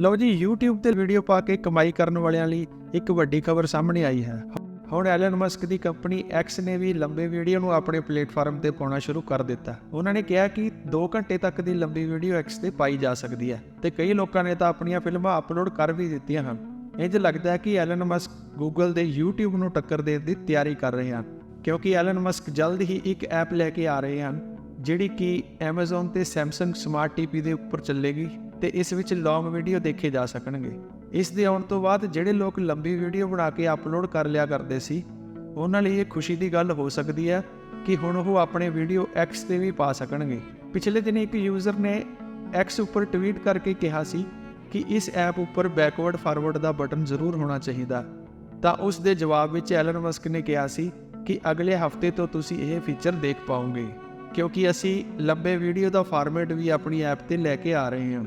ਲਓ ਜੀ, YouTube ਤੇ ਵੀਡੀਓ ਪਾ ਕੇ ਕਮਾਈ ਕਰਨ ਵਾਲਿਆਂ ਲਈ ਇੱਕ ਵੱਡੀ ਖਬਰ ਸਾਹਮਣੇ ਆਈ ਹੈ। ਹੁਣ ਐਲਨ ਮਸਕ ਦੀ ਕੰਪਨੀ X ਨੇ ਵੀ ਲੰਬੇ ਵੀਡੀਓ ਨੂੰ ਆਪਣੇ ਪਲੇਟਫਾਰਮ ਤੇ ਪਾਉਣਾ ਸ਼ੁਰੂ ਕਰ ਦਿੱਤਾ। ਉਹਨਾਂ ਨੇ ਕਿਹਾ ਕਿ 2 ਘੰਟੇ ਤੱਕ ਦੀ ਲੰਬੀ ਵੀਡੀਓ X ਤੇ ਪਾਈ ਜਾ ਸਕਦੀ ਹੈ ਤੇ ਕਈ ਲੋਕਾਂ ਨੇ ਤਾਂ ਆਪਣੀਆਂ ਫਿਲਮਾਂ ਅਪਲੋਡ ਕਰ ਵੀ ਦਿੱਤੀਆਂ ਹਨ। ਇੰਜ ਲੱਗਦਾ ਹੈ ਕਿ ਐਲਨ ਮਸਕ Google ਦੇ YouTube ਨੂੰ ਟੱਕਰ ਦੇਣ ਦੀ ਤਿਆਰੀ ਕਰ ਰਹੇ ਹਨ, ਕਿਉਂਕਿ ਐਲਨ ਮਸਕ ਜਲਦ ਹੀ ਇੱਕ ਐਪ ਲੈ ਕੇ ਆ ਰਹੇ ਹਨ, ਜਿਹੜੀ ਕਿ Amazon ਤੇ Samsung ਸਮਾਰਟ ਟੀਵੀ ਦੇ ਉੱਪਰ ਚੱਲੇਗੀ। ਤੇ ਇਸ ਵਿੱਚ ਲੌਂਗ ਵੀਡੀਓ ਦੇਖੇ ਜਾ ਸਕਣਗੇ। ਇਸ ਦੇ ਆਉਣ ਤੋਂ ਬਾਅਦ ਜਿਹੜੇ ਲੋਕ ਲੰਬੀ ਵੀਡੀਓ ਬਣਾ ਕੇ ਅਪਲੋਡ ਕਰ ਲਿਆ ਕਰਦੇ ਸੀ, ਉਹਨਾਂ ਲਈ ਇਹ ਖੁਸ਼ੀ ਦੀ ਗੱਲ ਹੋ ਸਕਦੀ ਹੈ ਕਿ ਹੁਣ ਉਹ ਆਪਣੇ ਵੀਡੀਓ X ਤੇ ਵੀ ਪਾ ਸਕਣਗੇ। ਪਿਛਲੇ ਦਿਨ ਇੱਕ ਯੂਜ਼ਰ ਨੇ X ਉੱਪਰ ਟਵੀਟ ਕਰਕੇ ਕਿਹਾ ਸੀ ਕਿ ਇਸ ਐਪ ਉੱਪਰ ਬੈਕਵਰਡ ਫਾਰਵਰਡ ਦਾ ਬਟਨ ਜ਼ਰੂਰ ਹੋਣਾ ਚਾਹੀਦਾ। ਤਾਂ ਉਸ ਦੇ ਜਵਾਬ ਵਿੱਚ ਐਲਨ ਮਸਕ ਨੇ ਕਿਹਾ ਸੀ ਕਿ ਅਗਲੇ ਹਫ਼ਤੇ ਤੋਂ ਤੁਸੀਂ ਇਹ ਫੀਚਰ ਦੇਖ ਪਾਓਗੇ, ਕਿਉਂਕਿ ਅਸੀਂ ਲੰਬੇ ਵੀਡੀਓ ਦਾ ਫਾਰਮੈਟ ਵੀ ਆਪਣੀ ਐਪ ਤੇ ਲੈ ਕੇ ਆ ਰਹੇ ਹਾਂ।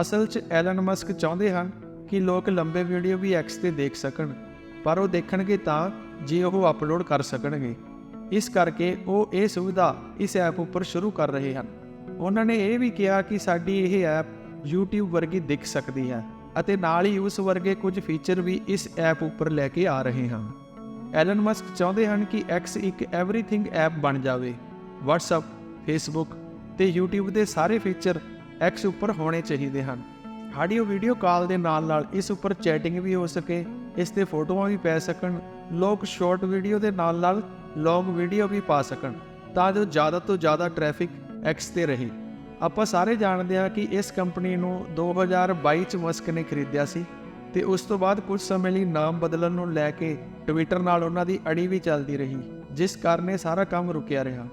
ਅਸਲ 'ਚ ਐਲਨ ਮਸਕ ਚਾਹੁੰਦੇ ਹਨ ਕਿ ਲੋਕ ਲੰਬੇ ਵੀਡੀਓ ਵੀ ਐਕਸ ਤੇ ਦੇਖ ਸਕਣ, ਪਰ ਉਹ ਦੇਖਣਗੇ ਤਾਂ ਜੇ ਉਹ ਅਪਲੋਡ ਕਰ ਸਕਣਗੇ। ਇਸ ਕਰਕੇ ਉਹ ਇਹ ਸੁਵਿਧਾ ਇਸ ਐਪ ਉੱਪਰ ਸ਼ੁਰੂ ਕਰ ਰਹੇ ਹਨ। ਉਹਨਾਂ ਨੇ ਇਹ ਵੀ ਕਿਹਾ ਕਿ ਸਾਡੀ ਇਹ ਐਪ YouTube ਵਰਗੀ ਦਿਖ ਸਕਦੀ ਹੈ ਅਤੇ ਨਾਲ ਹੀ ਉਸ ਵਰਗੇ ਕੁਝ ਫੀਚਰ ਵੀ ਇਸ ਐਪ ਉੱਪਰ ਲੈ ਕੇ ਆ ਰਹੇ ਹਾਂ ਐਲਨ ਮਸਕ ਚਾਹੁੰਦੇ ਹਨ ਕਿ X ਇੱਕ ਐਵਰੀਥਿੰਗ ਐਪ ਬਣ ਜਾਵੇ। WhatsApp, Facebook ਤੇ YouTube ਦੇ ਸਾਰੇ ਫੀਚਰ ਐਕਸ ਉੱਪਰ ਹੋਣੇ ਚਾਹੀਦੇ ਹਨ। ਆਡੀਓ ਵੀਡੀਓ ਕਾਲ ਦੇ ਨਾਲ ਨਾਲ ਇਸ ਉੱਪਰ ਚੈਟਿੰਗ ਵੀ ਹੋ ਸਕੇ, ਇਸ ਤੇ ਫੋਟੋਆਂ ਵੀ ਪੈ ਸਕਣ, ਲੋਕ ਸ਼ਾਰਟ ਵੀਡੀਓ ਦੇ ਨਾਲ ਨਾਲ ਲੌਂਗ ਵੀਡੀਓ ਵੀ ਪਾ ਸਕਣ, ਤਾਂ ਜੋ ਜ਼ਿਆਦਾ ਤੋਂ ਜ਼ਿਆਦਾ ਟ੍ਰੈਫਿਕ ਐਕਸ ਤੇ ਰਹੇ। ਆਪਾਂ ਸਾਰੇ ਜਾਣਦੇ ਹਾਂ ਕਿ ਇਸ ਕੰਪਨੀ ਨੂੰ 2022 ਚ ਮਸਕ ਨੇ ਖਰੀਦਿਆ ਸੀ ਤੇ ਉਸ ਤੋਂ ਬਾਅਦ ਕੁਝ ਸਮੇਂ ਲਈ ਨਾਮ ਬਦਲਣ ਨੂੰ ਲੈ ਕੇ ਟਵਿੱਟਰ ਨਾਲ ਉਹਨਾਂ ਦੀ ਅੜੀ ਵੀ ਚੱਲਦੀ ਰਹੀ, ਜਿਸ ਕਾਰਨ ਇਹ ਸਾਰਾ ਕੰਮ ਰੁਕਿਆ ਰਿਹਾ।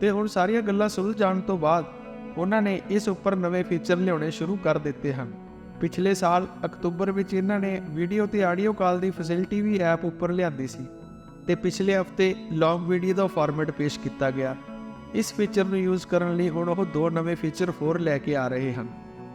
ਤੇ ਹੁਣ ਸਾਰੀਆਂ ਗੱਲਾਂ ਸੁਲਝ ਜਾਣ ਤੋਂ ਬਾਅਦ ਉਹਨਾਂ ਨੇ ਇਸ ਉੱਪਰ ਨਵੇਂ ਫੀਚਰ ਲਿਆਉਣੇ ਸ਼ੁਰੂ ਕਰ ਦਿੱਤੇ ਹਨ। ਪਿਛਲੇ ਸਾਲ ਅਕਤੂਬਰ ਵਿੱਚ ਇਹਨਾਂ ਨੇ ਵੀਡੀਓ ਤੇ ਆਡੀਓ ਕਾਲ ਦੀ ਫੈਸਿਲਿਟੀ ਵੀ ਐਪ ਉੱਪਰ ਲਿਆਂਦੀ ਸੀ ਤੇ ਪਿਛਲੇ ਹਫ਼ਤੇ ਲੌਂਗ ਵੀਡੀਓ ਦਾ ਫਾਰਮੈਟ ਪੇਸ਼ ਕੀਤਾ ਗਿਆ। ਇਸ ਫੀਚਰ ਨੂੰ ਯੂਜ਼ ਕਰਨ ਲਈ ਹੁਣ ਉਹ ਦੋ ਨਵੇਂ ਫੀਚਰ ਹੋਰ ਲੈ ਕੇ ਆ ਰਹੇ ਹਨ।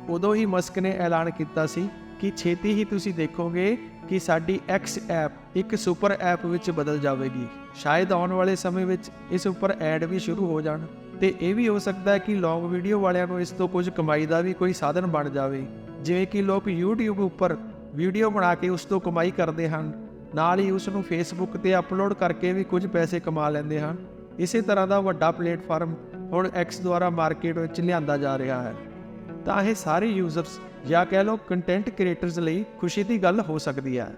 ਉਦੋਂ ਹੀ ਮਸਕ ਨੇ ਐਲਾਨ ਕੀਤਾ ਸੀ ਕਿ ਛੇਤੀ ਹੀ ਤੁਸੀਂ ਦੇਖੋਗੇ ਕਿ ਸਾਡੀ ਐਕਸ ਐਪ ਇੱਕ ਸੁਪਰ ਐਪ ਵਿੱਚ ਬਦਲ ਜਾਵੇਗੀ। ਸ਼ਾਇਦ ਆਉਣ ਵਾਲੇ ਸਮੇਂ ਵਿੱਚ ਇਸ ਉੱਪਰ ਐਡ ਵੀ ਸ਼ੁਰੂ ਹੋ ਜਾਣ। ਤੇ ਇਹ ਵੀ ਹੋ ਸਕਦਾ ਹੈ ਕਿ ਲੌਂਗ ਵੀਡੀਓ ਵਾਲਿਆਂ ਨੂੰ ਇਸ ਤੋਂ ਕੁਝ ਕਮਾਈ ਦਾ ਵੀ ਕੋਈ ਸਾਧਨ ਬਣ ਜਾਵੇ। ਜਿਵੇਂ ਕਿ ਲੋਕ YouTube ਉੱਪਰ ਵੀਡੀਓ ਬਣਾ ਕੇ ਉਸ ਤੋਂ ਕਮਾਈ ਕਰਦੇ ਹਨ, ਨਾਲ ਹੀ ਉਸ ਨੂੰ Facebook ਤੇ ਅਪਲੋਡ ਕਰਕੇ ਵੀ ਕੁਝ ਪੈਸੇ ਕਮਾ ਲੈਂਦੇ ਹਨ। ਇਸੇ ਤਰ੍ਹਾਂ ਦਾ ਵੱਡਾ ਪਲੇਟਫਾਰਮ ਹੁਣ X ਦੁਆਰਾ ਮਾਰਕੀਟ ਵਿੱਚ ਲਿਆਂਦਾ ਜਾ ਰਿਹਾ ਹੈ। ਤਾਂ ਇਹ ਸਾਰੇ ਯੂਜ਼ਰਸ ਜਾਂ ਕਹਿ ਲਓ ਕੰਟੈਂਟ ਕ੍ਰੀਏਟਰਸ ਲਈ ਖੁਸ਼ੀ ਦੀ ਗੱਲ ਹੋ ਸਕਦੀ ਹੈ।